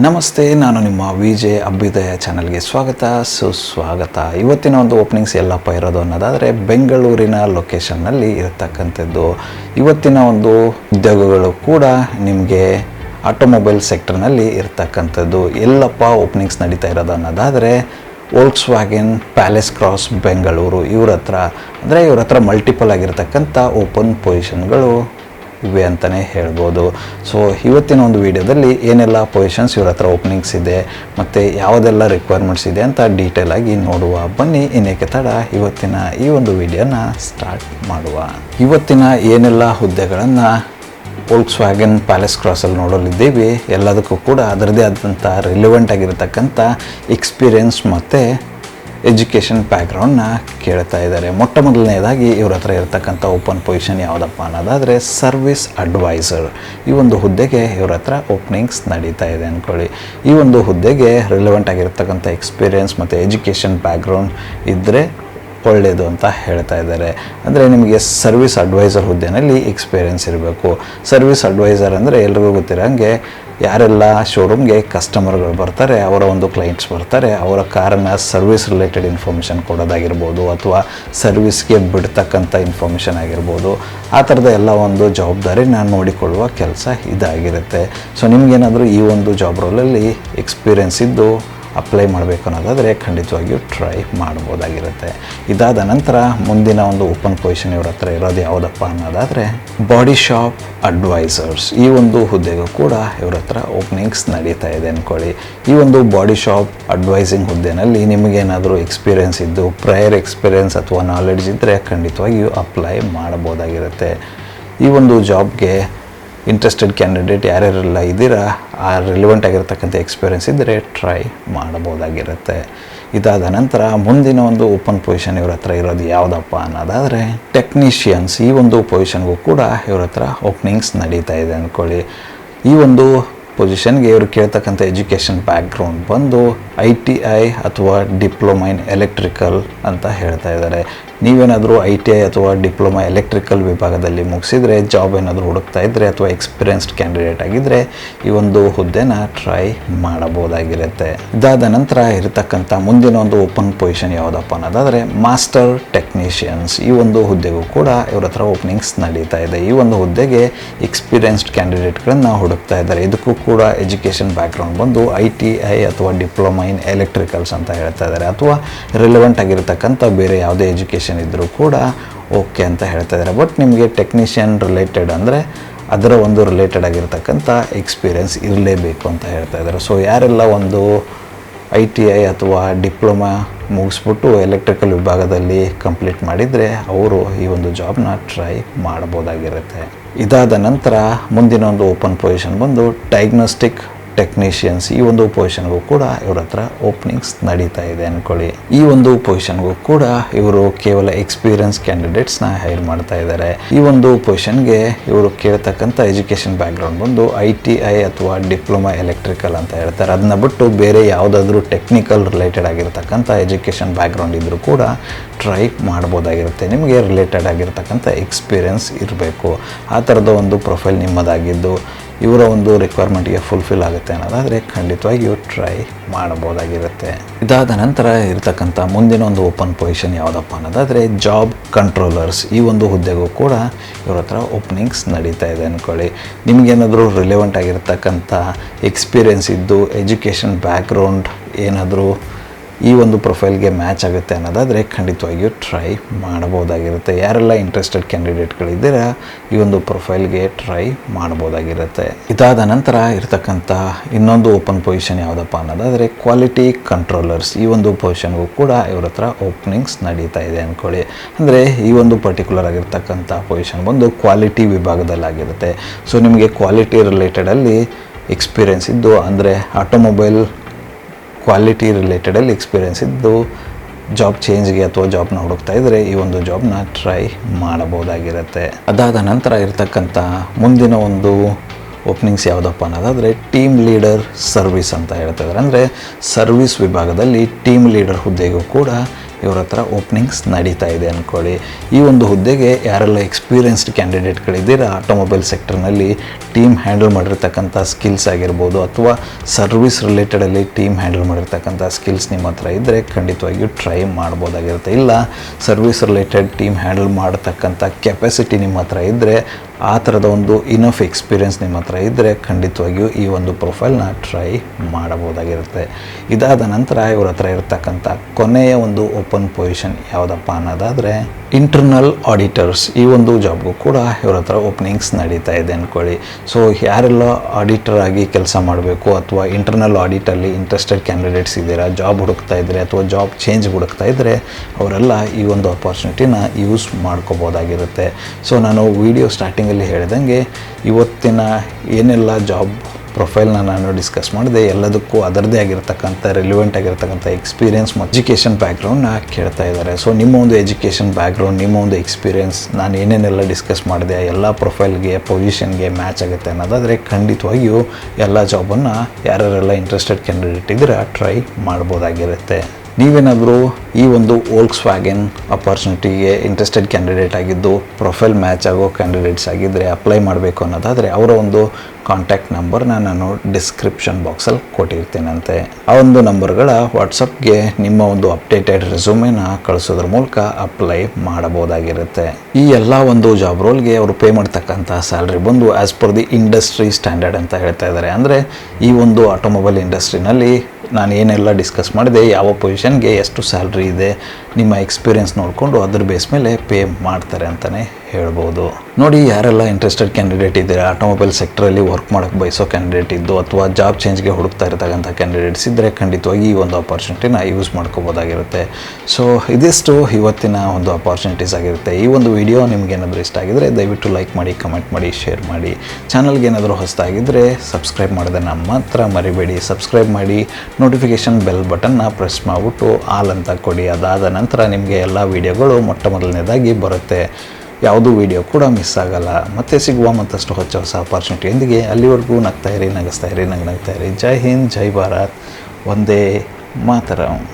ನಮಸ್ತೆ, ನಾನು ನಿಮ್ಮ ವಿ ಜೆ ಅಭ್ಯುದಯ ಚಾನಲ್ಗೆ ಸ್ವಾಗತ, ಸುಸ್ವಾಗತ. ಇವತ್ತಿನ ಒಂದು ಓಪನಿಂಗ್ಸ್ ಎಲ್ಲಪ್ಪ ಇರೋದು ಅನ್ನೋದಾದರೆ ಬೆಂಗಳೂರಿನ ಲೊಕೇಶನ್ನಲ್ಲಿ ಇರತಕ್ಕಂಥದ್ದು. ಇವತ್ತಿನ ಒಂದು ಉದ್ಯೋಗಗಳು ಕೂಡ ನಿಮಗೆ ಆಟೋಮೊಬೈಲ್ ಸೆಕ್ಟರ್ನಲ್ಲಿ ಇರತಕ್ಕಂಥದ್ದು. ಎಲ್ಲಪ್ಪ ಓಪನಿಂಗ್ಸ್ ನಡೀತಾ ಇರೋದು ಅನ್ನೋದಾದರೆ Volkswagen palace cross Bengaluru ಇವ್ರ ಹತ್ರ. ಅಂದರೆ ಇವ್ರ ಹತ್ರ ಮಲ್ಟಿಪಲ್ ಆಗಿರ್ತಕ್ಕಂಥ ಓಪನ್ ಪೊಸಿಷನ್ಗಳು ಇವೆ ಅಂತಲೇ ಹೇಳ್ಬೋದು. ಸೊ ಇವತ್ತಿನ ಒಂದು ವಿಡಿಯೋದಲ್ಲಿ ಏನೆಲ್ಲ ಪೊಸಿಷನ್ಸ್ ಇವ್ರ ಹತ್ರ ಓಪನಿಂಗ್ಸ್ ಇದೆ, ಮತ್ತು ಯಾವುದೆಲ್ಲ ರಿಕ್ವೈರ್ಮೆಂಟ್ಸ್ ಇದೆ ಅಂತ ಡೀಟೇಲ್ ಆಗಿ ನೋಡುವ. ಬನ್ನಿ, ಇನ್ನೇಕೆ ತಡ, ಇವತ್ತಿನ ಈ ಒಂದು ವಿಡಿಯೋನ ಸ್ಟಾರ್ಟ್ ಮಾಡುವ. ಇವತ್ತಿನ ಏನೆಲ್ಲ ಹುದ್ದೆಗಳನ್ನು ವೋಲ್ಕ್ಸ್ ವ್ಯಾಗನ್ ಪ್ಯಾಲೇಸ್ ಕ್ರಾಸಲ್ಲಿ ನೋಡಲಿದ್ದೀವಿ. ಎಲ್ಲದಕ್ಕೂ ಕೂಡ ಅದರದೇ ಆದಂಥ ರಿಲೆವೆಂಟ್ ಆಗಿರತಕ್ಕಂಥ ಎಕ್ಸ್ಪೀರಿಯನ್ಸ್ ಮತ್ತು ಎಜುಕೇಷನ್ ಬ್ಯಾಕ್ಗ್ರೌಂಡ್ನ ಕೇಳ್ತಾ ಇದ್ದಾರೆ. ಮೊಟ್ಟ ಮೊದಲನೇದಾಗಿ ಇವ್ರ ಹತ್ರ ಇರತಕ್ಕಂಥ ಓಪನ್ ಪೊಸಿಷನ್ ಯಾವುದಪ್ಪ ಅನ್ನೋದಾದರೆ ಸರ್ವಿಸ್ ಅಡ್ವೈಸರ್ ಈ ಒಂದು ಹುದ್ದೆಗೆ ಇವ್ರ ಹತ್ರ ಓಪನಿಂಗ್ಸ್ ನಡೀತಾ ಇದೆ ಅಂದ್ಕೊಳ್ಳಿ ಈ ಒಂದು ಹುದ್ದೆಗೆ ರಿಲೆವೆಂಟ್ ಆಗಿರ್ತಕ್ಕಂಥ ಎಕ್ಸ್ಪೀರಿಯನ್ಸ್ ಮತ್ತು ಎಜುಕೇಷನ್ ಬ್ಯಾಕ್ಗ್ರೌಂಡ್ ಇದ್ದರೆ ಒಳ್ಳೆಯದು ಅಂತ ಹೇಳ್ತಾ ಇದ್ದಾರೆ. ಅಂದರೆ ನಿಮಗೆ ಸರ್ವಿಸ್ ಅಡ್ವೈಸರ್ ಹುದ್ದೆನಲ್ಲಿ ಎಕ್ಸ್ಪೀರಿಯೆನ್ಸ್ ಇರಬೇಕು. ಸರ್ವಿಸ್ ಅಡ್ವೈಸರ್ ಅಂದರೆ ಎಲ್ರಿಗೂ ಗೊತ್ತಿರೋಂಗೆ ಯಾರೆಲ್ಲ ಶೋರೂಮ್ಗೆ ಕಸ್ಟಮರ್ಗಳು ಬರ್ತಾರೆ, ಅವರ ಒಂದು ಕ್ಲೈಂಟ್ಸ್ ಬರ್ತಾರೆ, ಅವರ ಕಾರನ್ನು ಸರ್ವಿಸ್ ರಿಲೇಟೆಡ್ ಇನ್ಫಾರ್ಮೇಷನ್ ಕೊಡೋದಾಗಿರ್ಬೋದು ಅಥವಾ ಸರ್ವಿಸ್ಗೆ ಬಿಡ್ತಕ್ಕಂಥ ಇನ್ಫಾರ್ಮೇಷನ್ ಆಗಿರ್ಬೋದು, ಆ ಥರದ ಎಲ್ಲ ಒಂದು ಜವಾಬ್ದಾರಿ ನಾನು ನೋಡಿಕೊಳ್ಳುವ ಕೆಲಸ ಇದಾಗಿರುತ್ತೆ. ಸೊ ನಿಮಗೇನಾದರೂ ಈ ಒಂದು ಜಾಬ್ ರೋಲಲ್ಲಿ ಎಕ್ಸ್ಪೀರಿಯೆನ್ಸ್ ಇದ್ದು ಅಪ್ಲೈ ಮಾಡಬೇಕು ಅನ್ನೋದಾದರೆ ಖಂಡಿತವಾಗಿಯೂ ಟ್ರೈ ಮಾಡ್ಬೋದಾಗಿರುತ್ತೆ. ಇದಾದ ನಂತರ ಮುಂದಿನ ಒಂದು ಓಪನ್ ಪೊಸಿಷನ್ ಇವ್ರ ಹತ್ರ ಇರೋದು ಯಾವುದಪ್ಪ ಅನ್ನೋದಾದರೆ ಬಾಡಿ ಶಾಪ್ ಅಡ್ವೈಸರ್ಸ್ ಈ ಒಂದು ಹುದ್ದೆಗೂ ಕೂಡ ಇವ್ರ ಹತ್ರ ಓಪನಿಂಗ್ಸ್ ನಡೀತಾ ಇದೆ ಅಂದ್ಕೊಳ್ಳಿ ಈ ಒಂದು ಬಾಡಿ ಶಾಪ್ ಅಡ್ವೈಸಿಂಗ್ ಹುದ್ದೆನಲ್ಲಿ ನಿಮಗೇನಾದರೂ ಎಕ್ಸ್ಪೀರಿಯೆನ್ಸ್ ಇದ್ದು ಪ್ರಯರ್ ಎಕ್ಸ್ಪೀರಿಯೆನ್ಸ್ ಅಥವಾ ನಾಲೆಡ್ಜ್ ಇದ್ದರೆ ಖಂಡಿತವಾಗಿಯೂ ಅಪ್ಲೈ ಮಾಡ್ಬೋದಾಗಿರುತ್ತೆ. ಈ ಒಂದು ಜಾಬ್ಗೆ ಇಂಟ್ರೆಸ್ಟೆಡ್ ಕ್ಯಾಂಡಿಡೇಟ್ ಯಾರ್ಯಾರೆಲ್ಲ ಇದ್ದೀರಾ, ಆ ರಿಲಿವೆಂಟ್ ಆಗಿರ್ತಕ್ಕಂಥ ಎಕ್ಸ್ಪೀರಿಯೆನ್ಸ್ ಇದ್ದರೆ ಟ್ರೈ ಮಾಡ್ಬೋದಾಗಿರುತ್ತೆ ಇದಾದ ನಂತರ ಮುಂದಿನ ಒಂದು ಓಪನ್ ಪೊಸಿಷನ್ ಇವ್ರ ಹತ್ರ ಇರೋದು ಯಾವುದಪ್ಪ ಅನ್ನೋದಾದರೆ ಟೆಕ್ನಿಷಿಯನ್ಸ್ ಈ ಒಂದು ಪೊಸಿಷನ್ಗೂ ಕೂಡ ಇವ್ರ ಹತ್ರ ಓಪನಿಂಗ್ಸ್ ನಡೀತಾ ಇದೆ ಅಂದ್ಕೊಳ್ಳಿ. ಈ ಒಂದು ಪೊಸಿಷನ್ಗೆ ಇವರು ಕೇಳ್ತಕ್ಕಂಥ ಎಜುಕೇಷನ್ ಬ್ಯಾಕ್ಗ್ರೌಂಡ್ ಬಂದು ಐ ಟಿ ಐ ಅಥವಾ ಡಿಪ್ಲೊಮಾ ಇನ್ ಎಲೆಕ್ಟ್ರಿಕಲ್ ಅಂತ ಹೇಳ್ತಾ ಇದ್ದಾರೆ. ನೀವೇನಾದರೂ ಐ ಟಿ ಐ ಅಥವಾ ಡಿಪ್ಲೊಮಾ ಎಲೆಕ್ಟ್ರಿಕಲ್ ವಿಭಾಗದಲ್ಲಿ ಮುಗಿಸಿದರೆ ಜಾಬ್ ಏನಾದರೂ ಹುಡುಕ್ತಾ ಇದ್ದರೆ ಅಥವಾ ಎಕ್ಸ್ಪೀರಿಯನ್ಸ್ಡ್ ಕ್ಯಾಂಡಿಡೇಟ್ ಆಗಿದ್ದರೆ ಈ ಒಂದು ಹುದ್ದೆನ ಟ್ರೈ ಮಾಡಬಹುದಾಗಿರುತ್ತೆ. ಇದಾದ ನಂತರ ಇರತಕ್ಕಂಥ ಮುಂದಿನ ಒಂದು ಓಪನ್ ಪೊಸಿಷನ್ ಯಾವುದಪ್ಪ ಅನ್ನೋದಾದರೆ ಮಾಸ್ಟರ್ ಟೆಕ್ನಿಷಿಯನ್ಸ್ ಈ ಒಂದು ಹುದ್ದೆಗೂ ಕೂಡ ಇವ್ರ ಹತ್ರ ಓಪನಿಂಗ್ಸ್ ನಡೀತಾ ಇದೆ. ಈ ಒಂದು ಹುದ್ದೆಗೆ ಎಕ್ಸ್ಪೀರಿಯನ್ಸ್ಡ್ ಕ್ಯಾಂಡಿಡೇಟ್ಗಳನ್ನು ಹುಡುಕ್ತಾ ಇದ್ದಾರೆ. ಇದಕ್ಕೂ ಕೂಡ ಎಜುಕೇಷನ್ ಬ್ಯಾಕ್ಗ್ರೌಂಡ್ ಬಂದು ಐ ಟಿ ಐ ಅಥವಾ ಡಿಪ್ಲೊಮಾ ಇನ್ ಎಲೆಕ್ಟ್ರಿಕಲ್ಸ್ ಅಂತ ಹೇಳ್ತಾ ಇದ್ದಾರೆ. ಅಥವಾ ರಿಲೆವೆಂಟ್ ಆಗಿರತಕ್ಕಂಥ ಬೇರೆ ಯಾವುದೇ ಎಜುಕೇಷನ್ ಇದ್ದರೂ ಕೂಡ ಓಕೆ ಅಂತ ಹೇಳ್ತಾ ಇದ್ದಾರೆ. ಬಟ್ ನಿಮಗೆ ಟೆಕ್ನಿಷಿಯನ್ ರಿಲೇಟೆಡ್ ಅಂದರೆ ಅದರ ಒಂದು ರಿಲೇಟೆಡ್ ಆಗಿರ್ತಕ್ಕಂಥ ಎಕ್ಸ್ಪೀರಿಯೆನ್ಸ್ ಇರಲೇಬೇಕು ಅಂತ ಹೇಳ್ತಾ ಇದ್ದಾರೆ. ಸೊ ಯಾರೆಲ್ಲ ಒಂದು ಐ ಟಿ ಐ ಅಥವಾ ಡಿಪ್ಲೊಮಾ ಮುಗಿಸ್ಬಿಟ್ಟು ಎಲೆಕ್ಟ್ರಿಕಲ್ ವಿಭಾಗದಲ್ಲಿ ಕಂಪ್ಲೀಟ್ ಮಾಡಿದರೆ ಅವರು ಈ ಒಂದು ಜಾಬ್ನ ಟ್ರೈ ಮಾಡ್ಬೋದಾಗಿರುತ್ತೆ. ಇದಾದ ನಂತರ ಮುಂದಿನ ಒಂದು ಓಪನ್ ಪೊಸಿಷನ್ ಬಂದು ಡಯಾಗ್ನೋಸ್ಟಿಕ್ ಟೆಕ್ನಿಷಿಯನ್ಸ್ ಈ ಒಂದು ಪೊಸಿಷನ್ಗೂ ಕೂಡ ಇವ್ರ ಹತ್ರ ಓಪನಿಂಗ್ಸ್ ನಡೀತಾ ಇದೆ ಅಂದ್ಕೊಳ್ಳಿ ಈ ಒಂದು ಪೊಸಿಷನ್ಗೂ ಕೂಡ ಇವರು ಕೇವಲ ಎಕ್ಸ್ಪೀರಿಯನ್ಸ್ ಕ್ಯಾಂಡಿಡೇಟ್ಸ್ನ ಹೈರ್ ಮಾಡ್ತಾ ಇದ್ದಾರೆ ಈ ಒಂದು ಪೊಸಿಷನ್ಗೆ ಇವರು ಕೇಳ್ತಕ್ಕಂಥ ಎಜುಕೇಷನ್ ಬ್ಯಾಕ್ಗ್ರೌಂಡ್ ಬಂದು ಐ ಟಿ ಐ ಅಥವಾ ಡಿಪ್ಲೊಮಾ ಎಲೆಕ್ಟ್ರಿಕಲ್ ಅಂತ ಹೇಳ್ತಾರೆ. ಅದನ್ನ ಬಿಟ್ಟು ಬೇರೆ ಯಾವುದಾದ್ರೂ ಟೆಕ್ನಿಕಲ್ ರಿಲೇಟೆಡ್ ಆಗಿರ್ತಕ್ಕಂಥ ಎಜುಕೇಷನ್ ಬ್ಯಾಕ್ಗ್ರೌಂಡ್ ಇದ್ದರೂ ಕೂಡ ಟ್ರೈ ಮಾಡ್ಬೋದಾಗಿರುತ್ತೆ. ನಿಮಗೆ ರಿಲೇಟೆಡ್ ಆಗಿರ್ತಕ್ಕಂಥ ಎಕ್ಸ್ಪೀರಿಯನ್ಸ್ ಇರಬೇಕು. ಆ ಥರದ ಒಂದು ಪ್ರೊಫೈಲ್ ನಿಮ್ಮದಾಗಿದ್ದು. ಇವರ ಒಂದು ರಿಕ್ವೈರ್ಮೆಂಟ್ಗೆ ಫುಲ್ಫಿಲ್ ಆಗುತ್ತೆ ಅನ್ನೋದಾದರೆ ಖಂಡಿತವಾಗಿಯೂ ಟ್ರೈ ಮಾಡಬಹುದಾಗಿರುತ್ತೆ. ಇದಾದ ನಂತರ ಇರತಕ್ಕಂಥ ಮುಂದಿನ ಒಂದು ಓಪನ್ ಪೊಸಿಷನ್ ಯಾವುದಪ್ಪ ಅನ್ನೋದಾದರೆ ಜಾಬ್ ಕಂಟ್ರೋಲರ್ಸ್ ಈ ಒಂದು ಹುದ್ದೆಗೂ ಕೂಡ ಇವ್ರ ಹತ್ರ ಓಪನಿಂಗ್ಸ್ ನಡೀತಾ ಇದೆ ಅಂದ್ಕೊಳ್ಳಿ ನಿಮಗೇನಾದರೂ ರಿಲೆವೆಂಟ್ ಆಗಿರ್ತಕ್ಕಂಥ ಎಕ್ಸ್ಪೀರಿಯೆನ್ಸ್ ಇದ್ದು ಎಜುಕೇಷನ್ ಬ್ಯಾಕ್ಗ್ರೌಂಡ್ ಏನಾದರೂ ಈ ಒಂದು ಪ್ರೊಫೈಲ್ಗೆ ಮ್ಯಾಚ್ ಆಗುತ್ತೆ ಅನ್ನೋದಾದರೆ ಖಂಡಿತವಾಗಿಯೂ ಟ್ರೈ ಮಾಡಬಹುದಾಗಿರುತ್ತೆ. ಯಾರೆಲ್ಲ ಇಂಟ್ರೆಸ್ಟೆಡ್ ಕ್ಯಾಂಡಿಡೇಟ್ಗಳಿದ್ದೀರಾ ಈ ಒಂದು ಪ್ರೊಫೈಲ್ಗೆ ಟ್ರೈ ಮಾಡ್ಬೋದಾಗಿರುತ್ತೆ ಇದಾದ ನಂತರ ಇರತಕ್ಕಂಥ ಇನ್ನೊಂದು ಓಪನ್ ಪೊಸಿಷನ್ ಯಾವುದಪ್ಪ ಅನ್ನೋದಾದರೆ ಕ್ವಾಲಿಟಿ ಕಂಟ್ರೋಲರ್ಸ್ ಈ ಒಂದು ಪೊಸಿಷನ್ಗೂ ಕೂಡ ಇವ್ರ ಹತ್ರ ಓಪನಿಂಗ್ಸ್ ನಡೀತಾ ಇದೆ ಅಂದ್ಕೊಳ್ಳಿ ಅಂದರೆ ಈ ಒಂದು ಪರ್ಟಿಕ್ಯುಲರ್ ಆಗಿರ್ತಕ್ಕಂಥ ಪೊಸಿಷನ್ ಬಂದು ಕ್ವಾಲಿಟಿ ವಿಭಾಗದಲ್ಲಾಗಿರುತ್ತೆ. ಸೊ ನಿಮಗೆ ಕ್ವಾಲಿಟಿ ರಿಲೇಟೆಡಲ್ಲಿ ಎಕ್ಸ್ಪೀರಿಯೆನ್ಸ್ ಇದ್ದು, ಅಂದರೆ ಆಟೋಮೊಬೈಲ್ ಕ್ವಾಲಿಟಿ ರಿಲೇಟೆಡಲ್ಲಿ ಎಕ್ಸ್ಪೀರಿಯೆನ್ಸ್ ಇದ್ದು ಜಾಬ್ ಚೇಂಜ್ಗೆ ಅಥವಾ ಜಾಬ್ನ ಹುಡುಕ್ತಾ ಇದ್ದರೆ ಈ ಒಂದು ಜಾಬ್ನ ಟ್ರೈ ಮಾಡಬಹುದಾಗಿರುತ್ತೆ. ಅದಾದ ನಂತರ ಇರತಕ್ಕಂಥ ಮುಂದಿನ ಒಂದು ಓಪನಿಂಗ್ಸ್ ಯಾವುದಪ್ಪ ಅನ್ನೋದಾದರೆ ಟೀಮ್ ಲೀಡರ್ ಸರ್ವಿಸ್ ಅಂತ ಹೇಳ್ತಾ ಇದ್ದಾರೆ ಅಂದರೆ ಸರ್ವಿಸ್ ವಿಭಾಗದಲ್ಲಿ ಟೀಮ್ ಲೀಡರ್ ಹುದ್ದೆಗೂ ಕೂಡ ಇವ್ರ ಹತ್ರ ಓಪನಿಂಗ್ಸ್ ನಡೀತಾ ಇದೆ ಅಂದ್ಕೊಳ್ಳಿ ಈ ಒಂದು ಹುದ್ದೆಗೆ ಯಾರೆಲ್ಲ ಎಕ್ಸ್ಪೀರಿಯನ್ಸ್ಡ್ ಕ್ಯಾಂಡಿಡೇಟ್ಗಳಿದ್ದೀರಾ ಆಟೋಮೊಬೈಲ್ ಸೆಕ್ಟರ್ನಲ್ಲಿ ಟೀಮ್ ಹ್ಯಾಂಡಲ್ ಮಾಡಿರ್ತಕ್ಕಂಥ ಸ್ಕಿಲ್ಸ್ ಆಗಿರ್ಬೋದು ಅಥವಾ ಸರ್ವಿಸ್ ರಿಲೇಟೆಡಲ್ಲಿ ಟೀಮ್ ಹ್ಯಾಂಡಲ್ ಮಾಡಿರ್ತಕ್ಕಂಥ ಸ್ಕಿಲ್ಸ್ ನಿಮ್ಮ ಹತ್ರ ಇದ್ದರೆ ಖಂಡಿತವಾಗಿಯೂ ಟ್ರೈ ಮಾಡ್ಬೋದಾಗಿರುತ್ತೆ. ಇಲ್ಲ ಸರ್ವಿಸ್ ರಿಲೇಟೆಡ್ ಟೀಮ್ ಹ್ಯಾಂಡಲ್ ಮಾಡತಕ್ಕಂಥ ಕೆಪಾಸಿಟಿ ನಿಮ್ಮ ಹತ್ರ ಇದ್ದರೆ ಆ ಥರದ ಒಂದು ಇನಫ್ ಎಕ್ಸ್ಪೀರಿಯೆನ್ಸ್ ನಿಮ್ಮ ಹತ್ರ ಇದ್ದರೆ ಖಂಡಿತವಾಗಿಯೂ ಈ ಒಂದು ಪ್ರೊಫೈಲ್ನ ಟ್ರೈ ಮಾಡಬಹುದಾಗಿರುತ್ತೆ. ಇದಾದ ನಂತರ ಇವ್ರ ಹತ್ರ ಇರತಕ್ಕಂಥ ಕೊನೆಯ ಒಂದು ಓಪನ್ ಪೊಸಿಷನ್ ಯಾವುದಪ್ಪ ಅನ್ನೋದಾದರೆ ಇಂಟರ್ನಲ್ ಆಡಿಟರ್ಸ್ ಈ ಒಂದು ಜಾಬ್ಗೂ ಕೂಡ ಇವ್ರ ಹತ್ರ ಓಪನಿಂಗ್ಸ್ ನಡೀತಾ ಇದೆ ಅಂದ್ಕೊಳ್ಳಿ ಸೊ ಯಾರೆಲ್ಲ ಆಡಿಟರ್ ಆಗಿ ಕೆಲಸ ಮಾಡಬೇಕು ಅಥವಾ ಇಂಟರ್ನಲ್ ಆಡಿಟಲ್ಲಿ ಇಂಟ್ರೆಸ್ಟೆಡ್ ಕ್ಯಾಂಡಿಡೇಟ್ಸ್ ಇದ್ದೀರಾ ಜಾಬ್ ಹುಡುಕ್ತಾ ಇದ್ದರೆ ಅಥವಾ ಜಾಬ್ ಚೇಂಜ್ ಹುಡುಕ್ತಾ ಇದ್ದರೆ ಅವರೆಲ್ಲ ಈ ಒಂದು ಅಪರ್ಚುನಿಟಿನ ಯೂಸ್ ಮಾಡ್ಕೋಬೋದಾಗಿರುತ್ತೆ. ಸೊ ನಾನು ವಿಡಿಯೋ ಸ್ಟಾರ್ಟಿಂಗಲ್ಲಿ ಹೇಳಿದಂಗೆ ಇವತ್ತಿನ ಏನೆಲ್ಲ ಜಾಬ್ ಪ್ರೊಫೈಲ್ನ ನಾನು ಡಿಸ್ಕಸ್ ಮಾಡಿದೆ, ಎಲ್ಲದಕ್ಕೂ ಅದರದೇ ಆಗಿರ್ತಕ್ಕಂಥ ರಿಲಿವೆಂಟ್ ಆಗಿರ್ತಕ್ಕಂಥ ಎಕ್ಸ್ಪೀರಿಯನ್ಸ್ ಮತ್ತು ಎಜುಕೇಷನ್ ಬ್ಯಾಕ್ಗ್ರೌಂಡ್ನ ಕೇಳ್ತಾ ಇದ್ದಾರೆ. ಸೊ ನಿಮ್ಮ ಒಂದು ಎಜುಕೇಷನ್ ಬ್ಯಾಕ್ಗ್ರೌಂಡ್ ನಿಮ್ಮ ಒಂದು ಎಕ್ಸ್ಪೀರಿಯನ್ಸ್ ನಾನು ಏನೇನೆಲ್ಲ ಡಿಸ್ಕಸ್ ಮಾಡಿದೆ, ಎಲ್ಲ ಪ್ರೊಫೈಲ್ಗೆ ಪೊಸಿಷನ್ಗೆ ಮ್ಯಾಚ್ ಆಗುತ್ತೆ ಅನ್ನೋದಾದರೆ ಖಂಡಿತವಾಗಿಯೂ ಎಲ್ಲ ಜಾಬನ್ನು ಯಾರ್ಯಾರೆಲ್ಲ ಇಂಟ್ರೆಸ್ಟೆಡ್ ಕ್ಯಾಂಡಿಡೇಟ್ ಇದ್ದರೆ ಟ್ರೈ ಮಾಡ್ಬೋದಾಗಿರುತ್ತೆ. ನೀವೇನಾದರೂ ಈ ಒಂದು ಓಲ್ಕ್ಸ್ ವ್ಯಾಗನ್ ಅಪರ್ಚುನಿಟಿಗೆ ಇಂಟ್ರೆಸ್ಟೆಡ್ ಕ್ಯಾಂಡಿಡೇಟ್ ಆಗಿದ್ದು ಪ್ರೊಫೈಲ್ ಮ್ಯಾಚ್ ಆಗೋ ಕ್ಯಾಂಡಿಡೇಟ್ಸ್ ಆಗಿದ್ದರೆ ಅಪ್ಲೈ ಮಾಡಬೇಕು ಅನ್ನೋದಾದರೆ ಅವರ ಒಂದು ಕಾಂಟ್ಯಾಕ್ಟ್ ನಂಬರ್ನ ನಾನು ಡಿಸ್ಕ್ರಿಪ್ಷನ್ ಬಾಕ್ಸಲ್ಲಿ ಕೊಟ್ಟಿರ್ತೀನಂತೆ. ಆ ಒಂದು ನಂಬರ್ಗಳ ವಾಟ್ಸಪ್ಗೆ ನಿಮ್ಮ ಒಂದು ಅಪ್ಡೇಟೆಡ್ ರೆಸ್ಯೂಮೇನ ಕಳಿಸೋದ್ರ ಮೂಲಕ ಅಪ್ಲೈ ಮಾಡಬಹುದಾಗಿರುತ್ತೆ. ಈ ಎಲ್ಲ ಒಂದು ಜಾಬ್ ರೋಲ್ಗೆ ಅವರು ಪೇ ಮಾಡ್ತಕ್ಕಂಥ ಸ್ಯಾಲ್ರಿ ಬಂದು as per the industry standard ಅಂತ ಹೇಳ್ತಾ ಇದ್ದಾರೆ. ಅಂದರೆ ಈ ಒಂದು ಆಟೋಮೊಬೈಲ್ ಇಂಡಸ್ಟ್ರಿನಲ್ಲಿ ನಾನು ಏನೆಲ್ಲ ಡಿಸ್ಕಸ್ ಮಾಡಿದೆ, ಯಾವ ಪೊಸಿಷನ್ಗೆ ಎಷ್ಟು ಸ್ಯಾಲ್ರಿ ಇದೆ, ನಿಮ್ಮ ಎಕ್ಸ್ಪೀರಿಯನ್ಸ್ ನೋಡಿಕೊಂಡು ಅದ್ರ ಬೇಸ್ ಮೇಲೆ ಪೇ ಮಾಡ್ತಾರೆ ಅಂತಲೇ ಹೇಳ್ಬೋದು. ನೋಡಿ, ಯಾರೆಲ್ಲ ಇಂಟ್ರೆಸ್ಟೆಡ್ ಕ್ಯಾಂಡಿಡೇಟ್ ಇದ್ದೀರಾ? ಆಟೋಮೊಬೈಲ್ ಸೆಕ್ಟ್ರಲ್ಲಿ ವರ್ಕ್ ಮಾಡೋಕ್ಕೆ ಬಯಸೋ ಕ್ಯಾಂಡಿಡೇಟ್ ಇದ್ದು, ಅಥವಾ ಜಾಬ್ ಚೇಂಜ್ಗೆ ಹುಡುಕ್ತಾ ಇರ್ತಕ್ಕಂಥ ಕ್ಯಾಂಡಿಡೇಟ್ಸ್ ಇದ್ದರೆ ಖಂಡಿತವಾಗಿ ಈ ಒಂದು ಅಪರ್ಚುನಿಟಿನ ಯೂಸ್ ಮಾಡ್ಕೋಬೋದಾಗಿರುತ್ತೆ. ಸೊ ಇದಿಷ್ಟು ಇವತ್ತಿನ ಒಂದು ಅಪಾರ್ಚುನಿಟೀಸ್ ಆಗಿರುತ್ತೆ. ಈ ಒಂದು ವಿಡಿಯೋ ನಿಮ್ಗೆ ಏನಾದರೂ ಇಷ್ಟ ಆಗಿದ್ರೆ ದಯವಿಟ್ಟು ಲೈಕ್ ಮಾಡಿ ಕಮೆಂಟ್ ಮಾಡಿ ಶೇರ್ ಮಾಡಿ. ಚಾನಲ್ಗೆ ಏನಾದರೂ ಹೊಸದಾಗಿದ್ದರೆ ಸಬ್ಸ್ಕ್ರೈಬ್ ಮಾಡೋದನ್ನು ಮಾತ್ರ ಮರಿಬೇಡಿ. ಸಬ್ಸ್ಕ್ರೈಬ್ ಮಾಡಿ ನೋಟಿಫಿಕೇಷನ್ ಬೆಲ್ ಬಟನ್ನ ಪ್ರೆಸ್ ಮಾಡಿಬಿಟ್ಟು ಆಲ್ ಅಂತ ಕೊಡಿ. ಅದಾದ ನಂತರ ನಿಮಗೆ ಎಲ್ಲ ವೀಡಿಯೋಗಳು ಮೊಟ್ಟ ಮೊದಲನೇದಾಗಿ ಬರುತ್ತೆ. ಯಾವುದೂ ವಿಡಿಯೋ ಕೂಡ ಮಿಸ್ ಆಗಲ್ಲ. ಮತ್ತೆ ಸಿಗುವ ಮತ್ತಷ್ಟು ಹೊಸ ಹೊಸ ಅಪಾರ್ಚುನಿಟಿಯೊಂದಿಗೆ ಅಲ್ಲಿವರೆಗೂ ನಗ್ತಾ ಇರಿ, ನಗಿಸ್ತಾ ಇರಿ ನಗ್ ನಗ್ತಾ ಇರಿ. ಜೈ ಹಿಂದ್, ಜೈ ಭಾರತ್. ಒಂದೇ ಮಾತರಂ.